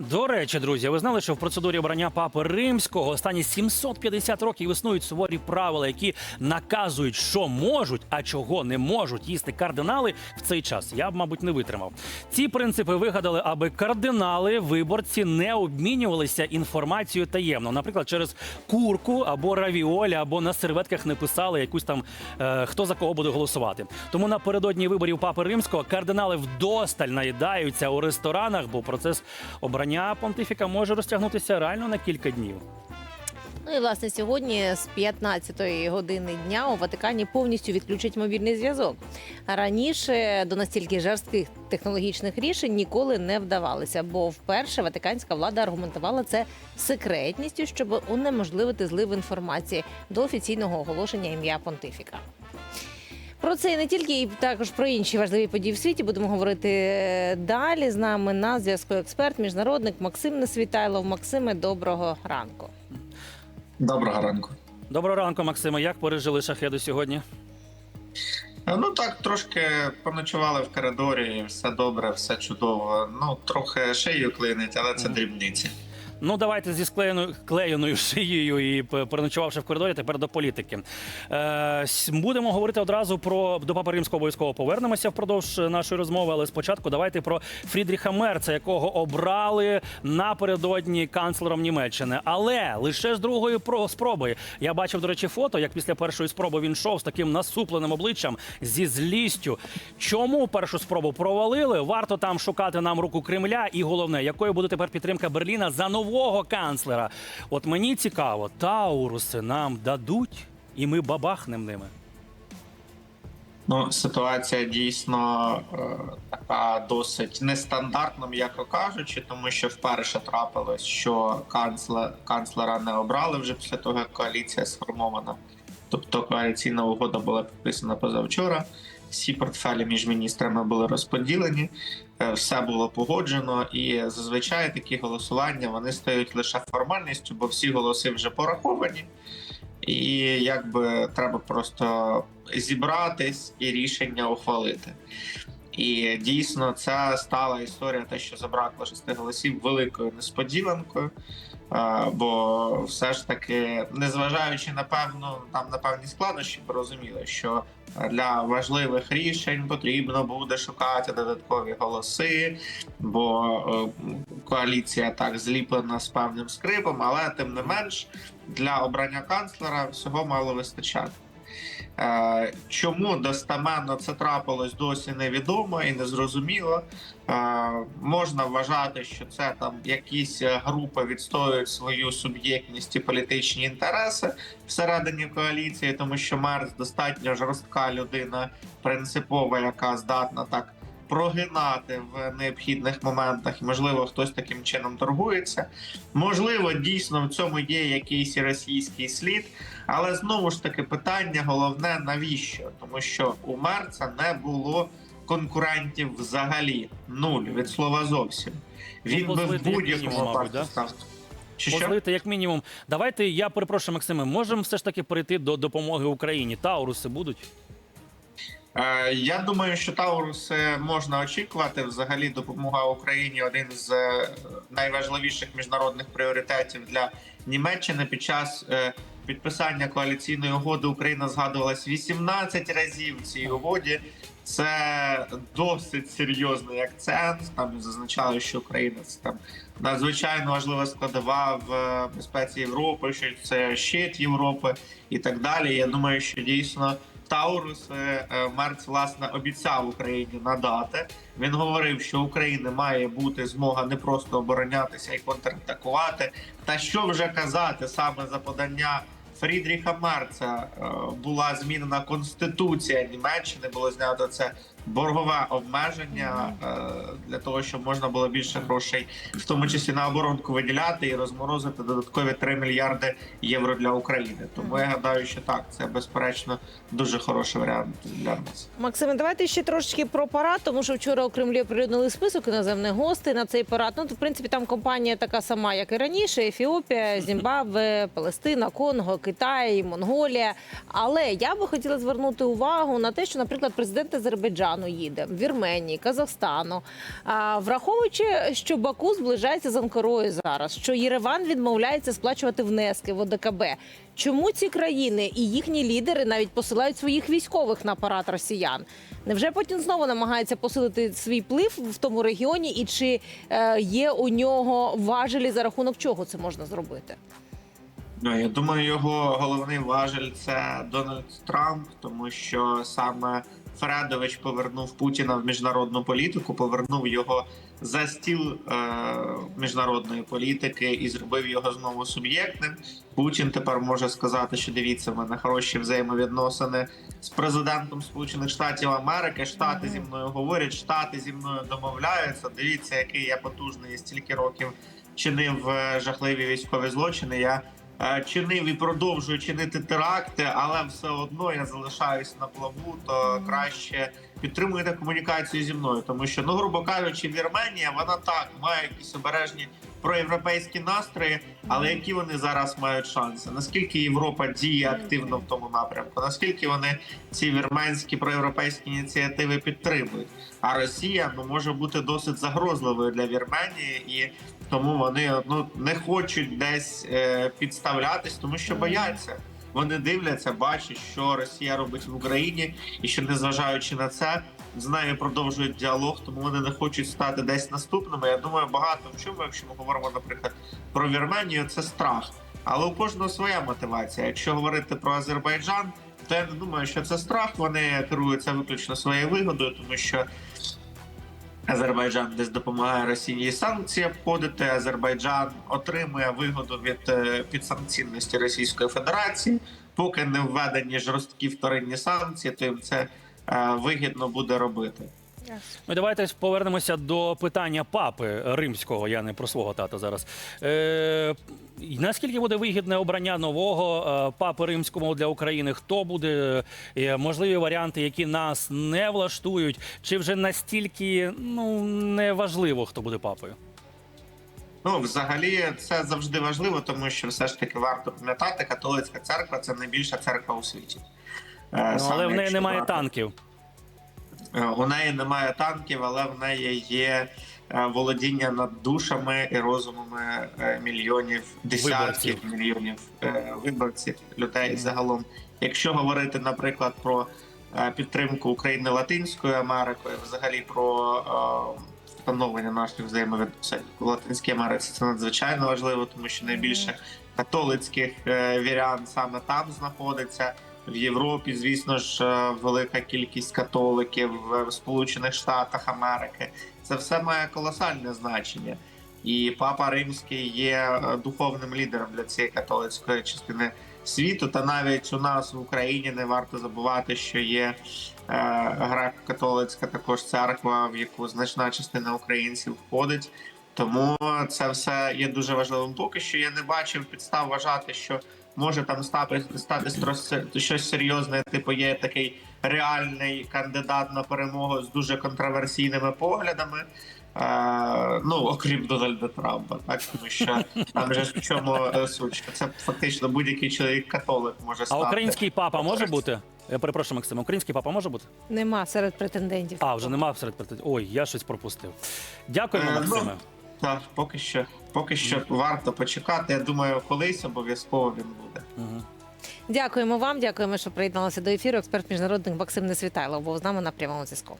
До речі, друзі, ви знали, що в процедурі обрання папи римського останні 750 років існують суворі правила, які наказують, що можуть, а чого не можуть їсти кардинали в цей час. Я б, мабуть, не витримав. Ці принципи вигадали, аби кардинали, виборці не обмінювалися інформацією таємно. Наприклад, через курку або равіолі, або на серветках не писали якусь там е, хто за кого буде голосувати. Тому напередодні виборів папи римського кардинали вдосталь наїдаються у ресторанах, бо процес обрання понтифіка може розтягнутися реально на кілька днів. Ну і власне сьогодні з 15-ї години дня у Ватикані повністю відключать мобільний зв'язок. Раніше до настільки жорстких технологічних рішень ніколи не вдавалося, бо вперше ватиканська влада аргументувала це секретністю, щоб унеможливити злив інформації до офіційного оголошення ім'я понтифіка. Про це і не тільки, і також про інші важливі події в світі будемо говорити е, далі. З нами на зв'язку експерт, міжнародник Максим Несвітайлов. Максиме, доброго ранку. Доброго ранку. Доброго ранку, Максиме. Як пережили шахеди сьогодні? Е, Ну так, трошки поночували в коридорі, все добре, все чудово. Ну, трохи шию клинить, але це Мгм. дрібниці. Ну, давайте зі склеєною клеєною шиєю і переночувавши в коридорі, тепер до політики. Е, будемо говорити одразу про до Папи Римського обов'язково повернемося впродовж нашої розмови. Але спочатку давайте про Фрідріха Мерца, якого обрали напередодні канцлером Німеччини. Але лише з другої про- спроби. Я бачив, до речі, фото, як після першої спроби він йшов з таким насупленим обличчям зі злістю. Чому першу спробу провалили? Варто там шукати нам руку Кремля, і головне, якою буде тепер підтримка Берліна за нового канцлера. От мені цікаво, тауруси нам дадуть, і ми бабахнем ними. Ну, ситуація дійсно е, така досить нестандартна, м'яко кажучи, тому що вперше трапилось, що канцлер, канцлера не обрали вже після того, як коаліція сформована. Тобто коаліційна угода була підписана позавчора. Всі портфелі між міністрами були розподілені, е, все було погоджено, і зазвичай такі голосування вони стають лише формальністю, бо всі голоси вже пораховані. І якби треба просто зібратись і рішення ухвалити. І дійсно це стала історія, те, що забракло шести голосів великою несподіванкою. Бо все ж таки, незважаючи на певну там на певні складнощі, порозуміли, що для важливих рішень потрібно буде шукати додаткові голоси, бо е, коаліція так зліплена з певним скрипом, але тим не менш для обрання канцлера всього мало вистачати. Е, Чому достаменно це трапилось досі невідомо і незрозуміло. Е, Можна вважати, що це там якісь е, групи відстоюють свою суб'єктність і політичні інтереси всередині коаліції, тому що Мерц достатньо жорстка людина, принципова, яка здатна так прогинати в необхідних моментах. Можливо, хтось таким чином торгується. Можливо, дійсно в цьому є якийсь російський слід, але знову ж таки питання головне навіщо? Тому що у Мерца не було конкурентів взагалі нуль від слова зовсім. Він би в будь-якому випадку став. Чи що? Позлити, як мінімум. Давайте, я перепрошую, Максиме, можемо все ж таки перейти до допомоги Україні. Тауруси будуть? Е, Я думаю, що Таурус е, можна очікувати. Взагалі, допомога Україні один з е, найважливіших міжнародних пріоритетів для Німеччини. Під час підписання коаліційної угоди Україна згадувалась 18 разів в цій угоді. Це досить серйозний акцент. Там зазначали, що Україна це там надзвичайно важлива складова в безпеці Європи, що це щит Європи і так далі. Я думаю, що дійсно Таурус е, е, Мерц власне обіцяв Україні надати. Він говорив, що України має бути змога не просто оборонятися і контратакувати. Та що вже казати саме за подання Фрідріха Мерца е, була змінена конституція Німеччини. Було знято це боргове обмеження е, для того, щоб можна було більше грошей, в тому числі на оборонку виділяти і розморозити додаткові 3 мільярди євро для України. Тому я гадаю, що так, це безперечно дуже хороший варіант для нас. Максиме, давайте ще трошечки про парад, тому що вчора у Кремлі оприлюднили список іноземних гостей на цей парад. Ну, в принципі, там компанія така сама, як і раніше: Ефіопія, Зімбабве, Палестина, Конго, Китай, Монголія. Але я би хотіла звернути увагу на те, що, наприклад, президент Азербайджану Узбекистану їде, Вірменії, Казахстану. А, враховуючи, що Баку зближається з Анкарою зараз, що Єреван відмовляється сплачувати внески в ОДКБ. Чому ці країни і їхні лідери навіть посилають своїх військових на апарат росіян? Невже Путін знову намагається посилити свій вплив в тому регіоні? І чи е, є у нього важелі за рахунок чого це можна зробити? Ну, я думаю, його головний важель це Дональд Трамп, тому що саме Фредович повернув Путіна в міжнародну політику, повернув його за стіл е- міжнародної політики і зробив його знову суб'єктним. Путін тепер може сказати, що дивіться, мене хороші взаємовідносини з президентом Сполучених Штатів Америки. Штати зі мною говорять, штати зі мною домовляються. Дивіться, який я потужний стільки років чинив е, жахливі військові злочини. Я чинив і продовжую чинити теракти, але все одно я залишаюсь на плаву, то краще підтримуйте комунікацію зі мною, тому що, ну грубо кажучи, Вірменія вона так має якісь обережні проєвропейські настрої, але які вони зараз мають шанси? Наскільки Європа діє активно в тому напрямку? Наскільки вони ці вірменські проєвропейські ініціативи підтримують? А Росія ну може бути досить загрозливою для Вірменії і. Тому вони ну не хочуть десь е, підставлятись, тому що бояться. Вони дивляться, бачать, що Росія робить в Україні, і що незважаючи на це, з нею продовжують діалог, тому вони не хочуть стати десь наступними. Я думаю, багато в чому, якщо ми говоримо, наприклад, про Вірменію, це страх. Але у кожного своя мотивація. Якщо говорити про Азербайджан, то я не думаю, що це страх. Вони керуються виключно своєю вигодою, тому що Азербайджан десь допомагає Росії санкції обходити. Азербайджан отримує вигоду від е, підсанкційності Російської Федерації. Поки не введені жорсткі вторинні санкції, то їм це е, вигідно буде робити. Ну, давайте повернемося до питання папи римського. Я не про свого тата зараз. Е, наскільки буде вигідне обрання нового е, папи римського для України? Хто буде е, можливі варіанти, які нас не влаштують? Чи вже настільки ну не важливо, хто буде папою? Ну, взагалі, це завжди важливо, тому що все ж таки варто пам'ятати, католицька церква це найбільша церква у світі. Е, Ну, саме але в неї немає брати- танків. Е, У неї немає танків, але в неї є е, володіння над душами і розумами е, мільйонів, десятків Виборців. мільйонів виборців, людей загалом. Якщо говорити, наприклад, про підтримку України Латинською Америкою, взагалі про встановлення наших взаємовідносин в Латинській Америці, це надзвичайно важливо, тому що найбільше католицьких вірян саме там знаходиться. В Європі, звісно ж, е, велика кількість католиків в Сполучених Штатах Америки. Це все має колосальне значення. І папа римський є е, духовним лідером для цієї католицької частини світу. Та навіть у нас в Україні не варто забувати, що є е, греко-католицька також церква, в яку значна частина українців входить. Тому це все є дуже важливим. Поки що я не бачив підстав вважати, що може там стати стати щось серйозне. Типу, є такий реальний кандидат на перемогу з дуже контроверсійними поглядами. Е, ну, окрім Дональда Трампа, так тому що там же в чому е, суть, це фактично будь-який чоловік католик може А український папа може бути? Я перепрошую, Максим. Український папа може бути? Нема серед претендентів. А, вже нема серед претензій. Ой, я щось пропустив. Дякуємо, Е, ну, Максиме. Так, поки що, поки що варто почекати. Я думаю, колись обов'язково він буде. Угу. Дякуємо вам, дякуємо, що приєдналися до ефіру. Експерт міжнародних Максим Несвітайло був з нами на прямому зв'язку.